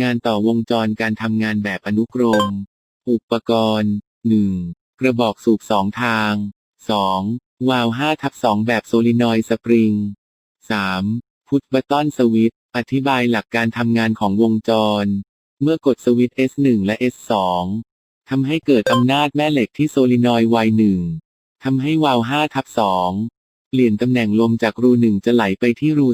งานต่อวงจรการทำงานแบบอนุกรม อุปกรณ์ 1. กระบอกสูบสองทาง 2. วาล์ว5ทับ2แบบโซลินอยสปริง 3. พุทบัตตอนสวิตช์อธิบายหลักการทำงานของวงจร เมื่อกดสวิตช์ S1 และ S2 ทำให้เกิดอำนาจแม่เหล็กที่โซลินอยด์ Y1 ทำให้วาล์ว5ทับ2เปลี่ยนตำแหน่งลมจากรู 1 จะไหลไปที่รู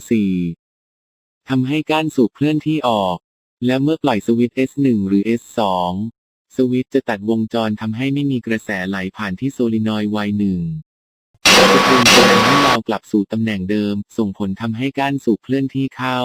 4ทำให้ก้านสูบเคลื่อนที่ออก และเมื่อปล่อยสวิตช์ S1 หรือ S2 สวิตช์จะตัดวงจรทำให้ไม่มีกระแสไหลผ่านที่โซลินอยด์ Y1 จะดึงแรงให้เรากลับสู่ตำแหน่งเดิม ส่งผลทำให้ก้านสูบเคลื่อนที่เข้า